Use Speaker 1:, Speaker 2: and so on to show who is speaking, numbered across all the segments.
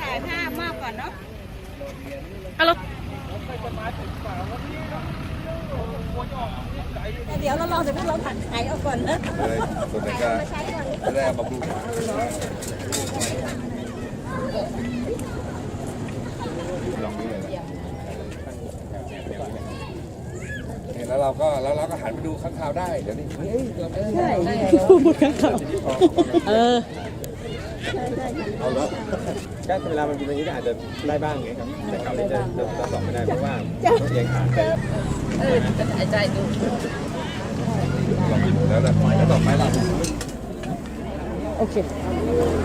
Speaker 1: ถ่ายภาพมากก่อนเนาะ
Speaker 2: อะแล้ว
Speaker 1: เดี๋ยวเราลองเสร็จปุ๊บเราผัดไข่เอาก่อนนะ
Speaker 3: เลยส่วนใหญ่ก็จะได้เอามาปรุงลองนี้เลยนะเนี่ยแล้วเราก็แล้วเราก็หันไปดูข้างคาวได้ เดี๋ยวนี้เฮ้ยเราไม่ได้
Speaker 2: หมดข้างเขาเออ
Speaker 3: เอาแล้ว
Speaker 4: ก็เวลามันเป็นอย่างนี้ก็อาจจะได้บ้างไงครับ แต่คราวนี้จะจะสอบไม่ได้เพราะว่าต้องเอียงขาไป
Speaker 3: ลองดูแล้วแล้วต่อไปเรา
Speaker 2: โอเค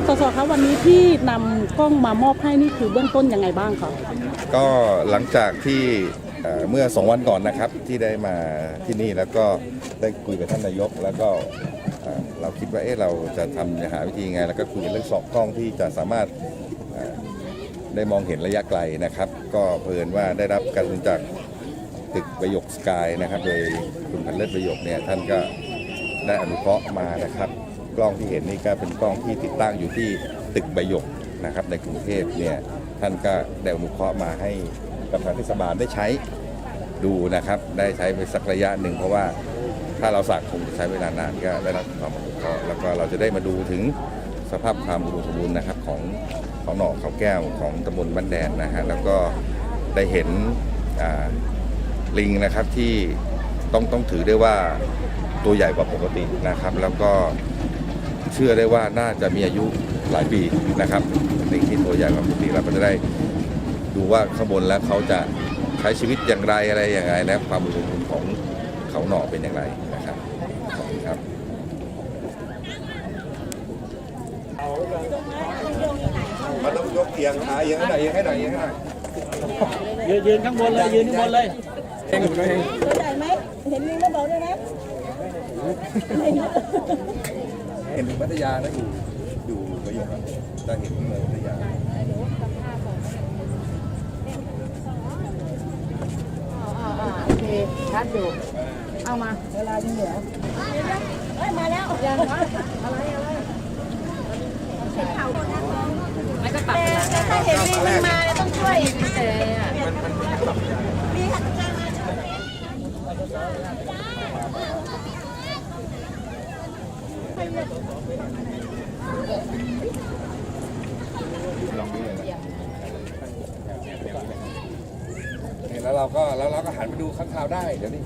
Speaker 2: สสครับวันนี้ที่นำกล้องมามอบให้นี่คือเบื้องต้นยังไงบ้างคะ
Speaker 3: ก็หลังจากที่เมื่อสองวันก่อนนะครับที่ได้มาที่นี่แล้วก็ ได้คุยกับท่านนายก แล้วก็เราคิดว่าเอ๊ะเราจะทำจะหาวิธีไง แล้วก็คุยกันเรื่องสอบกล้องที่จะสามารถได้มองเห็นระยะไกลนะครับ ก็เพลินว่าได้รับการสนับสนุนจากตึกประโยคสกายนะครับโดยคุณพันเลิศประโยคเนี่ยท่านก็ได้อนุเคราะห์มานะครับ กล้องที่เห็นนี่ก็เป็นกล้องที่ติดตั้งอยู่ที่ตึกประโยคนะครับในกรุงเทพเนี่ยท่านก็ได้อนุเคราะห์มาให้กับทางเทศบาลได้ใช้ดูนะครับ ได้ใช้ไปสักระยะหนึ่งเพราะว่า ถ้าเราสั่งคงจะใช้เวลานานก็ได้รับความอนุเคราะห์แล้วก็เราจะได้มาดูถึงสภาพความอุดมสมบูรณ์นะครับของของหนองเขาแก้วของตำบลบ้านแดนนะฮะแล้วก็ได้เห็นลิงนะครับที่ต้องต้องถือได้ว่าตัวใหญ่กว่าปกตินะครับ แล้วก็เชื่อได้ว่าน่าจะมีอายุหลายปีนะครับลิงที่ตัวใหญ่กว่าปกติเราก็จะได้ดูว่าข้างบนแล้วเขาจะใช้ชีวิตอย่างไรอะไรอย่างไรและความอุดมสมบูรณ์ของเขาหน่อเป็นอย่างไร ครับขอบคุณครับมันต้องยกเอียงอะเอียงให้หน่อยเอียงให้หน่อยเอียงให้หน่อย
Speaker 4: ยืนยืนข้างบนเลยยืนข้างบนเลยเองตัวเอง
Speaker 1: ตัวใหญ่ไหมเห็นลิงแล้วบอกด้วยนะ
Speaker 3: เห็นถึงพัทยานะอยู่อยู่ประโยคอะจะเห็นเมืองพัทยา
Speaker 1: โอเคชัดอยู่ เอามา เวลายังเหลือเอ้ยมาแล้วยังวะอะไรอะไรแต่ถ้าเห็นลิงมันมาเห็นี่ยต้องช่วยพี่เจอะมีค่ะ
Speaker 3: ลองนี้เลยนะเนี่ยแล้วเราก็แล้วเราก็หันไปดูข้างคาวได้เดี๋ยวนี้